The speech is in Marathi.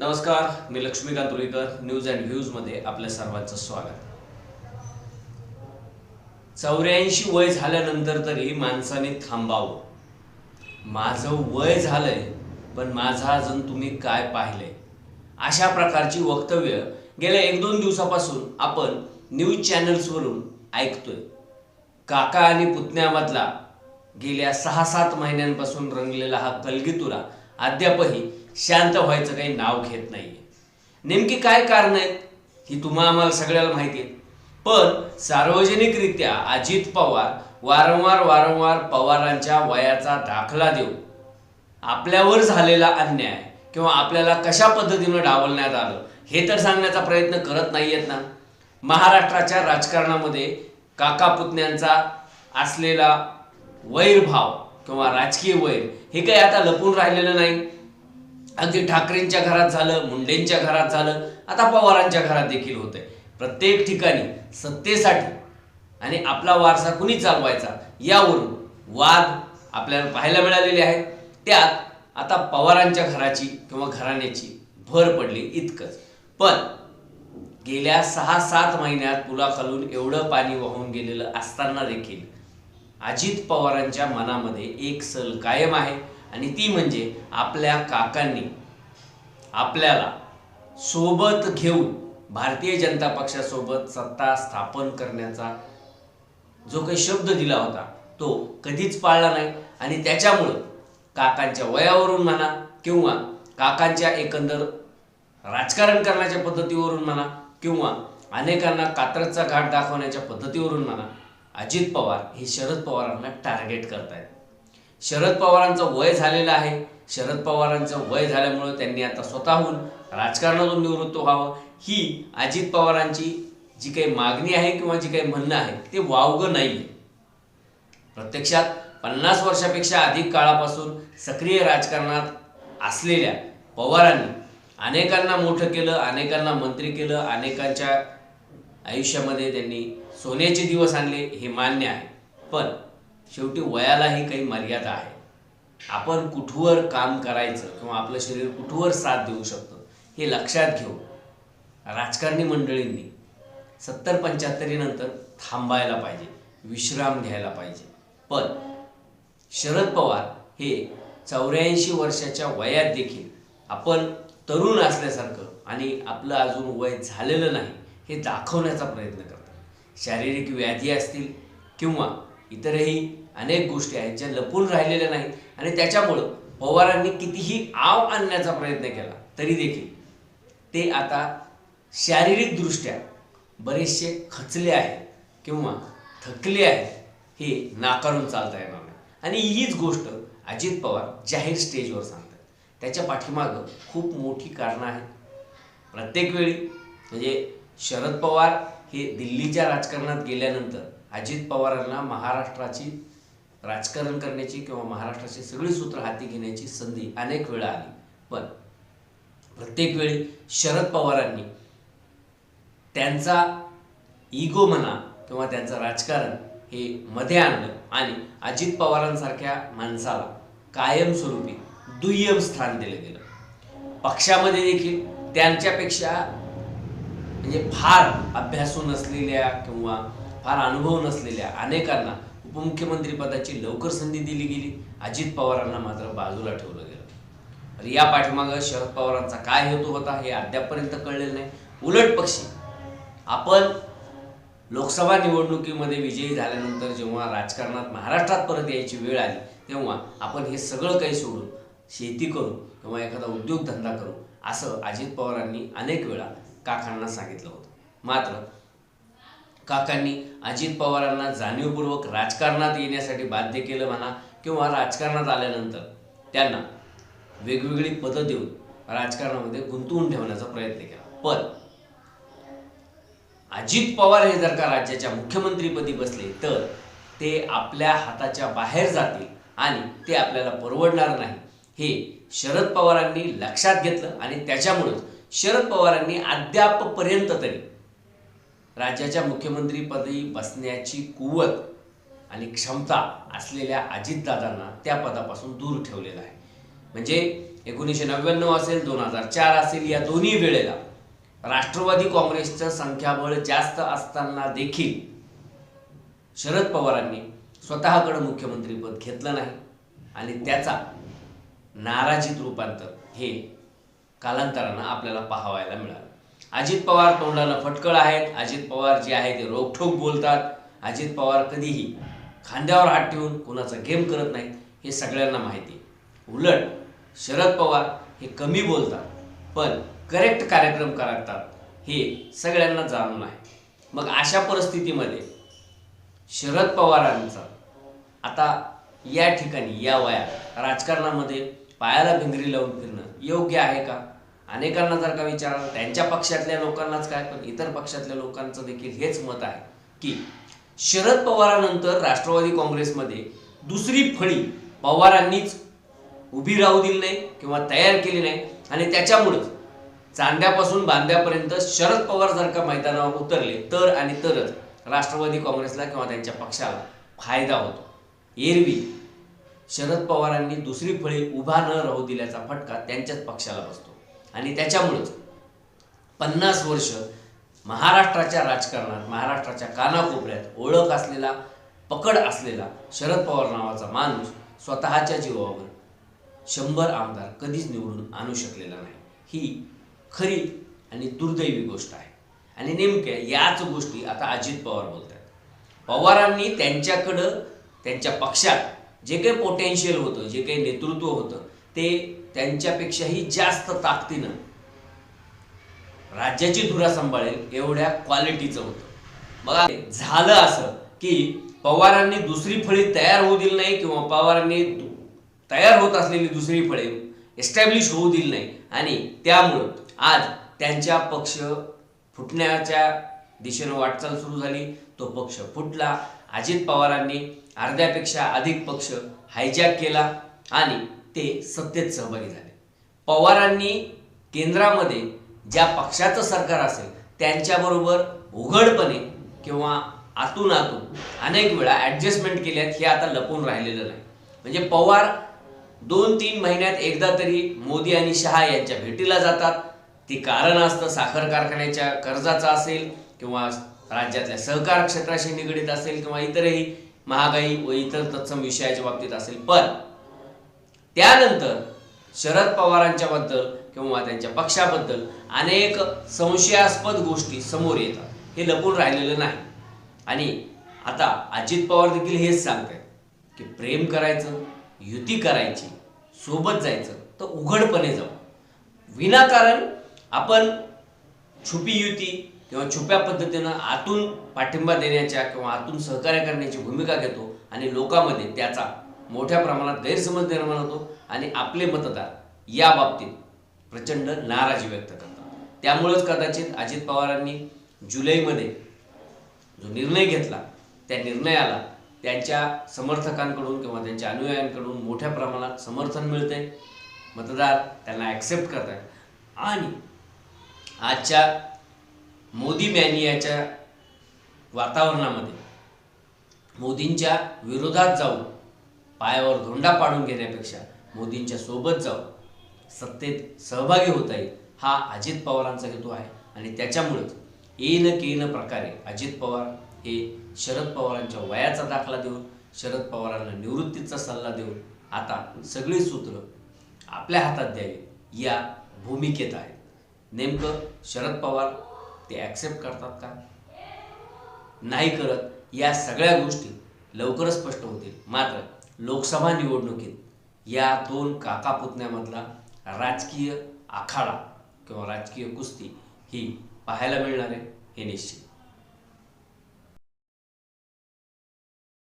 नमस्कार मी लक्ष्मीकांत रुईकर न्यूज अँड व्ह्यूजमध्ये आपल्या सर्वांचं स्वागत. चौऱ्याऐंशी वय झाल्यानंतर तरी माणसाने थांबावं. माझं वय झालंय पण माझा अजून तुम्ही काय पाहिलंय? अशा प्रकारची वक्तव्य गेल्या एक दोन दिवसापासून आपण न्यूज चॅनल्सवरून ऐकतोय. काका आणि पुतण्यामधला गेल्या सहा सात महिन्यांपासून रंगलेला हा कलगीतुरा अद्यापही शांत व्हायचं काही नाव घेत नाही नेमकी काय कारण आहेत ही तुम्हा आम्हाला सगळ्याला माहिती आहे. पण सार्वजनिकरित्या अजित पवार वारंवार वारंवार पवारांच्या वयाचा दाखला देऊन आपल्यावर झालेला अन्याय किंवा आपल्याला कशा पद्धतीनं डावलण्यात आलं हे तर सांगण्याचा प्रयत्न करत नाही आहेत ना. महाराष्ट्राच्या राजकारणामध्ये काका पुतण्यांचा असलेला वैरभाव किंवा राजकीय वैर हे काही आता लपून राहिलेलं नाही. अगदी ठाकरेंच्या घरात झालं मुंडेंच्या घरात झालं आता पवारांच्या घरात देखील होतंय. प्रत्येक ठिकाणी सत्तेसाठी आणि आपला वारसा कुणी चालवायचा यावरून वाद आपल्याला पाहायला मिळालेले आहेत. त्यात आता पवारांच्या घराची किंवा घराण्याची भर पडली इतकंच. पण गेल्या सहा सात महिन्यात पुलाखालून एवढं पाणी वाहून गेलेलं असताना देखील अजित पवारांच्या मनामध्ये एक सल कायम आहे. आणि ती म्हणजे आपल्या काकांनी आपल्याला सोबत घेऊन भारतीय जनता पक्षासोबत सत्ता स्थापन करण्याचा जो काही शब्द दिला होता तो कधीच पाळला नाही. आणि त्याच्यामुळं काकांच्या वयावरून म्हणा किंवा काकांच्या एकंदर राजकारण करण्याच्या पद्धतीवरून म्हणा किंवा अनेकांना कात्रजचा घाट दाखवण्याच्या पद्धतीवरून म्हणा अजित पवार हे शरद पवारांना टार्गेट करतायत. शरद पवारांचं वय झालेलं आहे. शरद पवारांचं वय झाल्यामुळं त्यांनी आता स्वतःहून राजकारणातून निवृत्त व्हावं. ही अजित पवारांची जी काही मागणी आहे किंवा जी काही म्हणणं आहे ते वावगं नाही आहे प्रत्यक्षात पन्नास वर्षापेक्षा अधिक काळापासून सक्रिय राजकारणात असलेल्या पवारांनी अनेकांना मोठं केलं अनेकांना मंत्री केलं अनेकांच्या आयुष्यामध्ये त्यांनी सोन्याचे दिवस आणले हे मान्य आहे. पण शेवटी वयालाही काही मर्यादा आहे. आपण कुठवर काम करायचं किंवा आपलं शरीर कुठवर साथ देऊ शकतो हे लक्षात घेऊ राजकारणी मंडळींनी सत्तर पंच्याहत्तरीनंतर थांबायला पाहिजे विश्राम घ्यायला पाहिजे. पण शरद पवार हे चौऱ्याऐंशी वर्षाच्या वयात देखील आपण तरुण असल्यासारखं आणि आपलं अजून वय झालेलं नाही हे दाखवण्याचा प्रयत्न करतात. शारीरिक व्याधी असतील किंवा इतरही अनेक गोष्टी आहेत ज्या लपून राहिलेल्या नाहीत. आणि त्याच्यामुळं पवारांनी कितीही आव आणण्याचा प्रयत्न केला तरी देखील ते आता शारीरिकदृष्ट्या बरेचसे खचले आहेत किंवा थकले आहेत हे नाकारून चालता येणार नाही. आणि हीच गोष्ट अजित पवार जाहीर स्टेजवर सांगतात. त्याच्या पाठीमागं खूप मोठी कारणं आहेत. प्रत्येक वेळी म्हणजे शरद पवार हे दिल्लीच्या राजकारणात गेल्यानंतर अजित पवारांना महाराष्ट्राची राजकारण करण्याची किंवा महाराष्ट्राची सगळी सूत्र हाती घेण्याची संधी अनेक वेळा आली. पण प्रत्येक वेळी शरद पवारांनी त्यांचा इगो म्हणा किंवा त्यांचं राजकारण हे मध्ये आणलं आणि अजित पवारांसारख्या माणसाला कायमस्वरूपी दुय्यम स्थान दिलं गेलं. पक्षामध्ये देखील त्यांच्यापेक्षा म्हणजे फार अभ्यासू नसलेल्या किंवा फार अनुभव नसलेल्या अनेकांना उपमुख्यमंत्री पदाची लवकर संधी दिली गेली. अजित पवारांना मात्र बाजूला ठेवलं गेलं. तर या पाठीमागं शरद पवारांचा काय हेतू होता हे अद्यापपर्यंत कळलेलं नाही. उलट पक्षी. आपण लोकसभा निवडणुकीमध्ये विजयी झाल्यानंतर जेव्हा राजकारणात महाराष्ट्रात परत यायची वेळ आली तेव्हा आपण हे सगळं काही सोडून शेती करू किंवा एखादा उद्योगधंदा करू असं अजित पवारांनी अनेक वेळा काकांना सांगितलं होतं. मात्र काकांनी अजित पवारांना जाणीवपूर्वक राजकारणात येण्यासाठी बाध्य केलं म्हणा किंवा राजकारणात आल्यानंतर त्यांना वेगवेगळी पदं देऊन राजकारणामध्ये गुंतवून ठेवण्याचा प्रयत्न केला. पण अजित पवार हे जर का राज्याच्या मुख्यमंत्रीपदी बसले तर ते आपल्या हाताच्या बाहेर जातील आणि ते आपल्याला परवडणार नाही. हे शरद पवारांनी लक्षात घेतलं आणि त्याच्यामुळेच शरद पवारांनी अद्यापपर्यंत तरी राज्याच्या मुख्यमंत्रीपदी बसण्याची कुवत आणि क्षमता असलेल्या अजितदादांना त्या पदापासून दूर ठेवलेलं आहे. म्हणजे एकोणीसशे नव्याण्णव असेल दोन हजार चार असेल या दोन्ही वेळेला राष्ट्रवादी काँग्रेसचं संख्याबळ जास्त असताना देखील शरद पवारांनी स्वतःकडं मुख्यमंत्रीपद घेतलं नाही आणि त्याचा नाराजीत रूपांतर हे कालांतरानं आपल्याला पाहावायला मिळालं. अजित पवार तोंडाला फटकळ आहेत. अजित पवार जे आहे ते रोखठोक बोलतात. अजित पवार कधीही खांद्यावर हात ठेवून कोणाचा गेम करत नाहीत हे सगळ्यांना माहिती आहे. उलट शरद पवार हे कमी बोलतात पण करेक्ट कार्यक्रम करतात हे सगळ्यांना जाणून आहे. मग अशा परिस्थितीमध्ये शरद पवारांचा आता या ठिकाणी या वयात राजकारणामध्ये पायाला भिंगरी लावून फिरणं योग्य आहे का? अनेकांना जर का विचारलं त्यांच्या पक्षातल्या लोकांनाच काय पण इतर पक्षातल्या लोकांचं देखील हेच मत आहे की शरद पवारानंतर राष्ट्रवादी काँग्रेसमध्ये दुसरी फळी पवारांनीच उभी राहू दिली नाही किंवा तयार केली नाही. आणि त्याच्यामुळंच चांद्यापासून बांद्यापर्यंत शरद पवार जर का मैदानावर उतरले तर आणि तरच राष्ट्रवादी काँग्रेसला किंवा त्यांच्या पक्षाला फायदा होतो. एरवी शरद पवारांनी दुसरी फळी उभा न राहू दिल्याचा फटका त्यांच्याच पक्षाला बसतो. आणि त्याच्यामुळंच पन्नास वर्ष महाराष्ट्राच्या राजकारणात महाराष्ट्राच्या कानाकोपऱ्यात ओळख असलेला पकड असलेला शरद पवार नावाचा माणूस स्वतःच्या जीवावर शंभर आमदार कधीच निवडून आणू शकलेला नाही. ही खरी आणि दुर्दैवी गोष्ट आहे. आणि नेमक्या याच गोष्टी आता अजित पवार बोलत आहेत पवारांनी त्यांच्याकडं त्यांच्या पक्षात जे काही पोटेन्शियल होतं जे काही नेतृत्व होतं ते त्यांच्यापेक्षाही जास्त ताकदीनं राज्याची धुरा सांभाळेल एवढ्या क्वालिटीचं होतं. बघा झालं असं की पवारांनी दुसरी फळी तयार होऊ दिली नाही किंवा पवारांनी तयार होत असलेली दुसरी फळे एस्टॅब्लिश होऊ दिली नाही. आणि त्यामुळं आज त्यांच्या पक्ष फुटण्याच्या दिशेनं वाटचाल सुरू झाली. तो पक्ष फुटला. अजित पवारांनी अर्ध्यापेक्षा अधिक पक्ष हायजॅक केला. आणि ते सत्तेत सहभागी झाले. पवारांनी केंद्रामध्ये ज्या पक्षाचं सरकार असेल त्यांच्याबरोबर उघडपणे किंवा आतून आतून अनेक वेळा ॲडजस्टमेंट केल्यात हे आता लपून राहिलेलं नाही. म्हणजे पवार दोन तीन महिन्यात एकदा तरी मोदी आणि शहा यांच्या भेटीला जातात. ती कारण असतं साखर कारखान्याच्या कर्जाचं असेल किंवा राज्यातल्या सहकार क्षेत्राशी निगडीत असेल किंवा इतरही महागाई व इतर तत्सम विषयाच्या बाबतीत असेल. पण त्यानंतर शरद पवारांच्या बद्दल किंवा त्यांच्या पक्षाबद्दल अनेक संशयास्पद गोष्टी समोर येतात. हे लपून राहिलेलं नाही. आणि आता अजित पवार देखील हेच सांगत आहे की प्रेम करायचं युती करायची सोबत जायचं तर उघडपणे जाऊ विनाकारण आपण छुपी युती किंवा छुप्या पद्धतीनं आतून पाठिंबा देण्याच्या किंवा आतून सहकार्य करण्याची भूमिका घेतो आणि लोकांमध्ये त्याचा मोठ्या प्रमाणात गैरसमज निर्माण होतो आणि आपले मतदार या बाबतीत प्रचंड नाराजी व्यक्त करतात. त्यामुळंच कदाचित अजित पवारांनी जुलैमध्ये जो निर्णय घेतला त्या निर्णयाला त्यांच्या समर्थकांकडून किंवा त्यांच्या अनुयायांकडून मोठ्या प्रमाणात समर्थन मिळते मतदार त्यांना ॲक्सेप्ट करतात आणि आजच्या मोदी मॅनियाच्या वातावरणामध्ये मोदींच्या विरोधात जाऊन पायावर धोंडा पाडून घेण्यापेक्षा मोदींच्या सोबत जाऊन सत्तेत सहभागी होता येईल हा अजित पवारांचा हेतू आहे. आणि त्याच्यामुळेच येन केन प्रकारे अजित पवार हे शरद पवारांच्या वयाचा दाखला देऊन शरद पवारांना निवृत्तीचा सल्ला देऊन आता सगळी सूत्र आपल्या हातात द्यावी या भूमिकेत आहेत नेमकं शरद पवार ते ॲक्सेप्ट करतात का? नाही करत या सगळ्या गोष्टी लवकरच स्पष्ट होतील. मात्र लोकसभा निवडणुकीत या दोन काका पुतण्यामधला राजकीय आखाडा किंवा राजकीय कुस्ती ही पाहायला मिळणार आहे हे निश्चित.